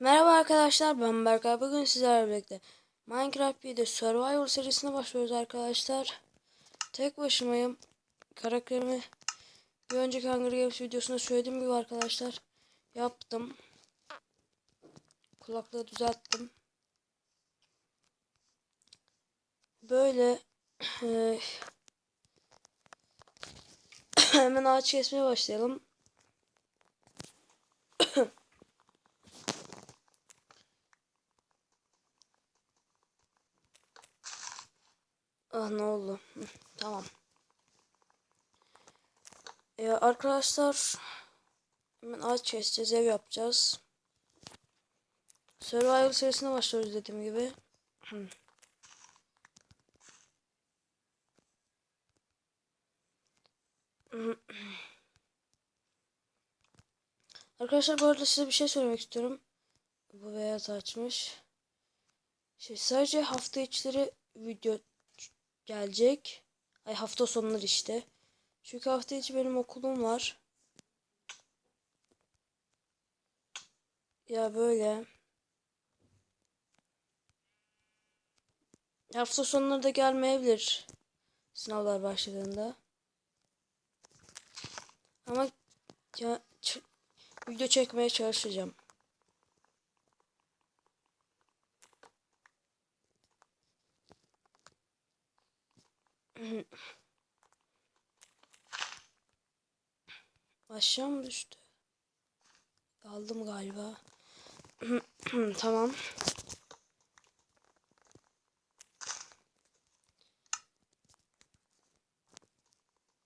Merhaba arkadaşlar ben Berkay. Bugün sizlerle birlikte Minecraft 1'de Survival serisine başlıyoruz arkadaşlar. Tek başımayım. Karakterimi bir önceki Hunger Games videosunda söylediğim gibi arkadaşlar yaptım. Kulaklığı düzelttim. Böyle eh, hemen ağaç kesmeye başlayalım. Ah ne oldu? Tamam. Ee, arkadaşlar hemen ağaç keseceğiz, ev yapacağız. Survival serisine başlıyoruz dediğim gibi. Arkadaşlar bu arada size bir şey söylemek istiyorum. Bu beyaz açmış. Şey, sadece hafta içleri video gelecek. Ay hafta sonları işte. Çünkü hafta içi benim okulum var. Ya böyle. Hafta sonları da gelmeyebilir. Sınavlar başladığında. Ama ya, video çekmeye çalışacağım. Aşağı mı düştü? Aldım galiba. tamam.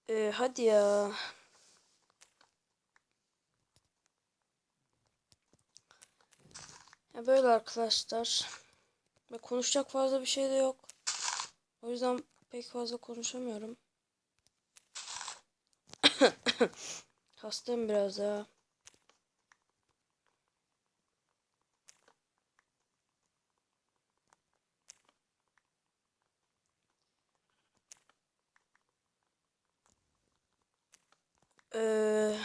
Ee, hadi ya. ya. Böyle arkadaşlar. Ve konuşacak fazla bir şey de yok. O yüzden pek fazla konuşamıyorum. Hastayım biraz ya. Ee,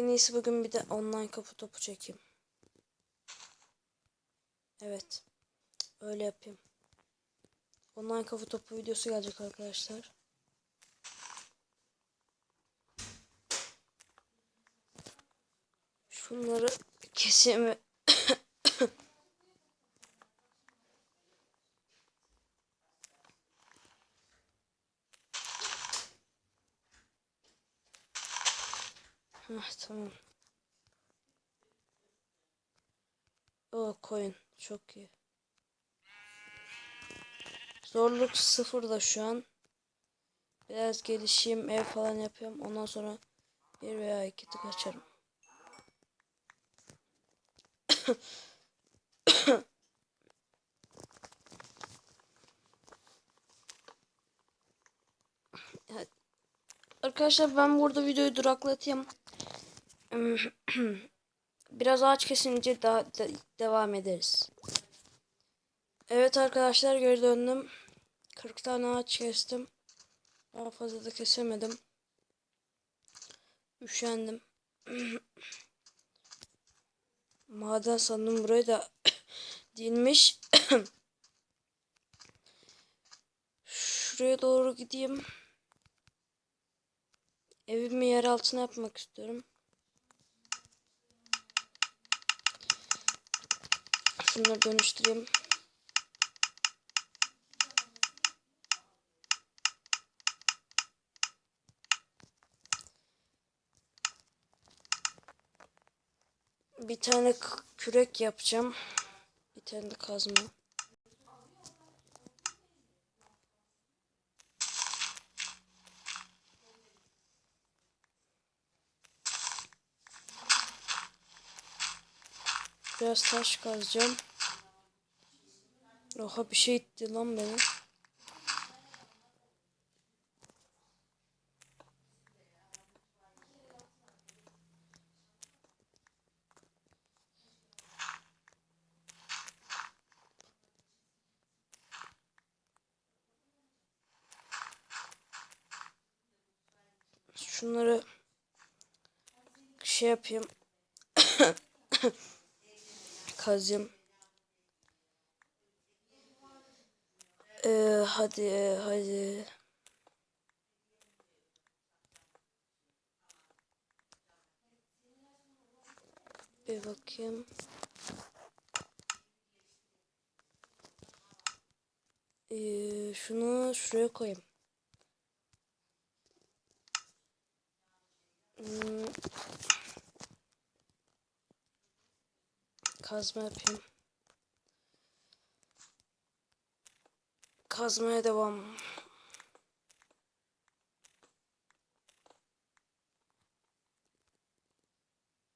en iyisi bugün bir de online kapı topu çekeyim. Evet. Öyle yapayım. Online kafa topu videosu gelecek arkadaşlar. Şunları keseyim. Hah tamam. O koyun çok iyi. Zorluk sıfır da şu an. Biraz gelişeyim, ev falan yapıyorum. Ondan sonra bir veya iki tık açarım. Arkadaşlar ben burada videoyu duraklatayım. Biraz ağaç kesince daha de devam ederiz. Evet arkadaşlar geri döndüm. 40 tane ağaç kestim. Daha fazla da kesemedim. Üşendim. Maden sandım buraya da dinmiş. Şuraya doğru gideyim. Evimi yer altına yapmak istiyorum. Şunları dönüştüreyim. Bir tane kürek yapacağım. Bir tane kazma. Biraz taş kazacağım. Oha bir şey itti lan beni. şunları şey yapayım. Kazayım. Ee, hadi hadi. Bir bakayım. Ee, şunu şuraya koyayım. Hmm. Kazma yapayım. Kazmaya devam.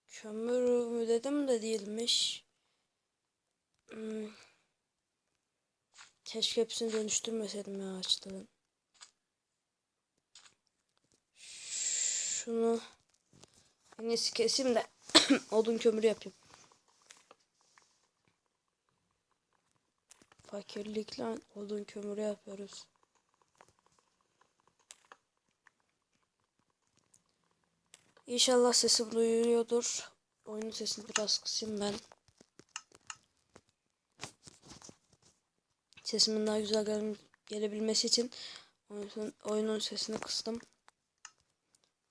Kömür mü dedim de değilmiş. Hmm. Keşke hepsini dönüştürmeseydim ya ağaçların. Şunu en iyisi keseyim de odun kömürü yapayım. Fakirlikle odun kömürü yapıyoruz. İnşallah sesim duyuluyordur. Oyunun sesini biraz kısayım ben. Sesimin daha güzel gel gelebilmesi için oyunun, oyunun sesini kıstım.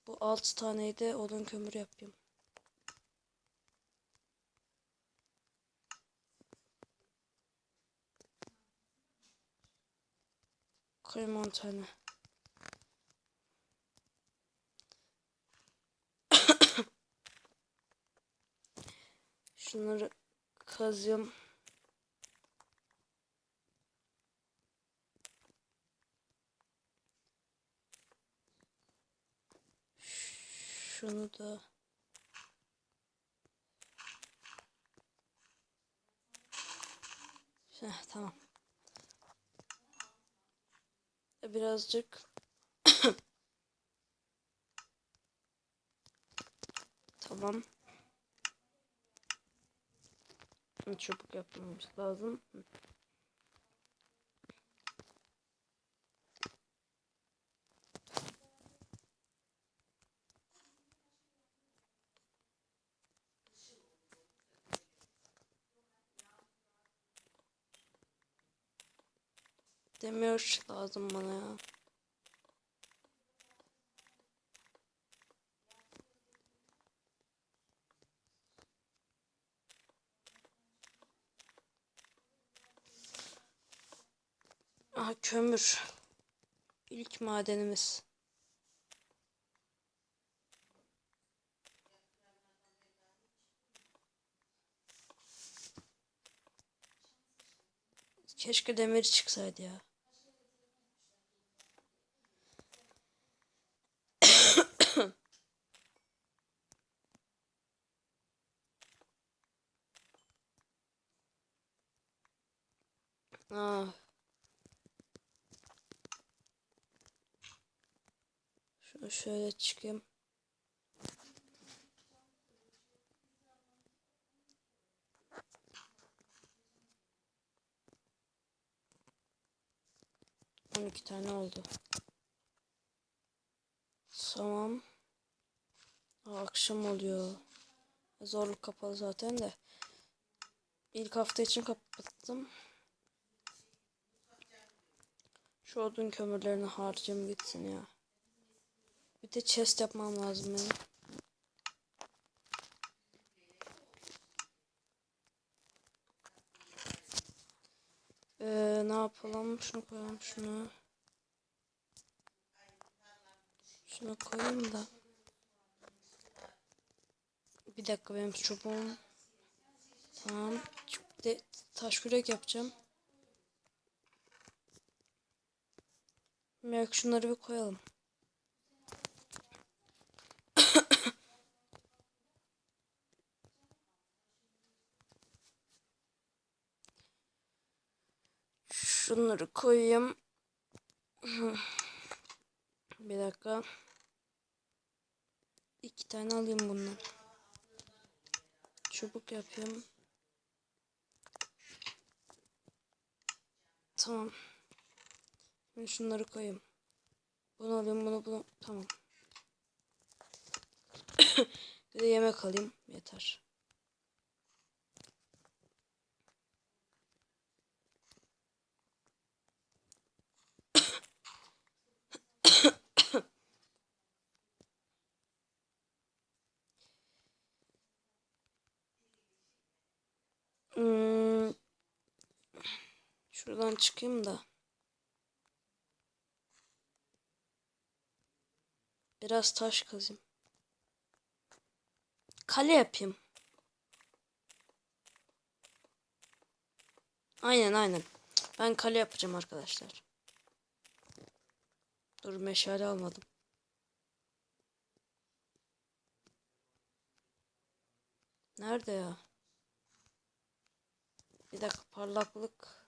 Bu 6 taneyi de odun kömürü yapayım. Koyayım 10 tane. Şunları kazıyorum. Şunu da Heh, tamam. Birazcık Tamam. Çabuk yapmamız lazım. Demir lazım bana ya. Aha kömür. İlk madenimiz. Keşke demir çıksaydı ya. Ah. Şunu şöyle çıkayım. On iki tane oldu. Tamam. Akşam oluyor. Zorluk kapalı zaten de. İlk hafta için kapattım. Şu odun kömürlerini harcayayım gitsin ya. Bir de chest yapmam lazım benim. Ee, ne yapalım? Şunu koyalım şunu. Şunu koyayım da. Bir dakika benim çubuğum. Tamam. De, taş kürek yapacağım. Merak şunları bir koyalım. Şunları koyayım. Bir dakika. İki tane alayım bundan. Çubuk yapıyorum. Tamam. Şimdi şunları koyayım. Bunu alayım bunu bunu. Tamam. bir de yemek alayım. Yeter. Hmm. Şuradan çıkayım da. Biraz taş kazayım. Kale yapayım. Aynen aynen. Ben kale yapacağım arkadaşlar. Dur meşale almadım. Nerede ya? Bir dakika parlaklık.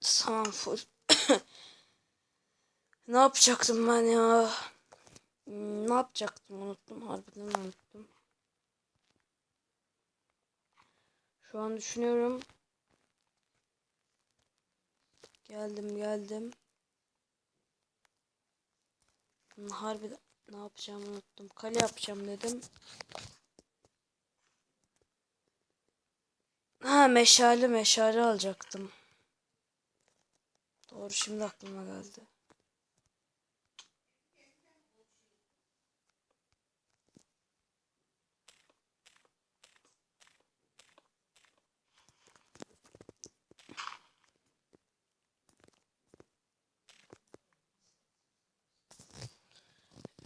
Tamam full. ne yapacaktım ben ya? Hmm, Ne yapacaktım unuttum harbiden unuttum. Şu an düşünüyorum. Geldim geldim. Harbiden ne yapacağımı unuttum. Kale yapacağım dedim. Ha meşale meşale alacaktım. Doğru şimdi aklıma geldi.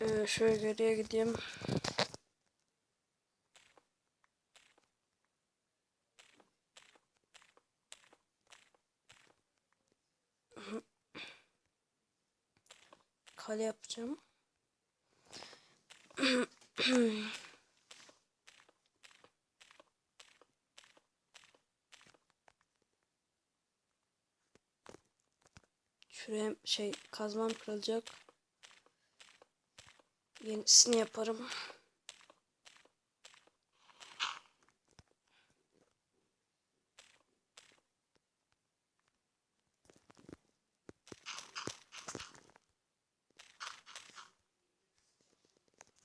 Ee, şöyle geriye gideyim. Kale yapacağım. Şuraya şey kazmam kırılacak. Yenisini yaparım.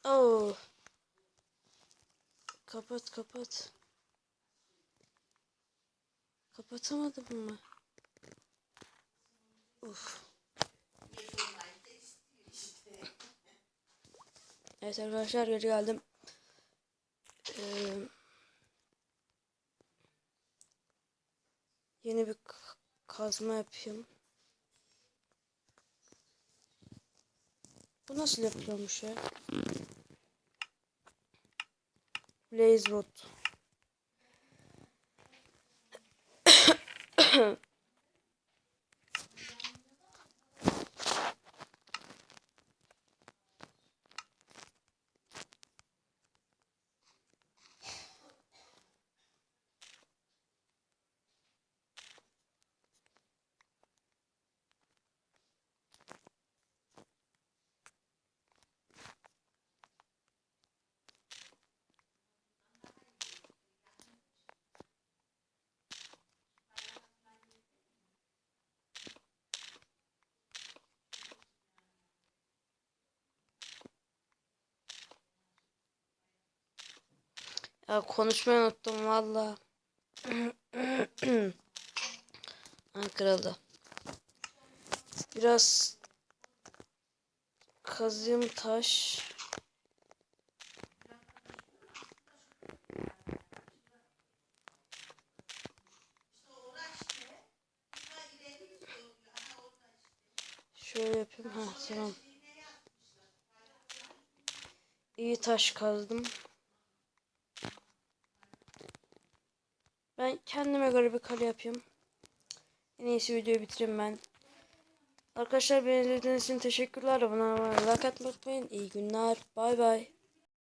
Oo. Kapat kapat. Kapatamadım mı? Uf. Evet arkadaşlar geri geldim. Ee, yeni bir kazma yapayım. Bu nasıl yapıyormuş ya? Blaze Wood. Ya konuşmayı unuttum valla. kırıldı. Biraz kazayım taş. Şöyle yapayım. Ha tamam. İyi taş kazdım. Ben kendime göre bir kale yapayım. En iyisi videoyu bitireyim ben. Arkadaşlar beni izlediğiniz için teşekkürler. Abone olmayı, like atmayı unutmayın. İyi günler. Bay bay.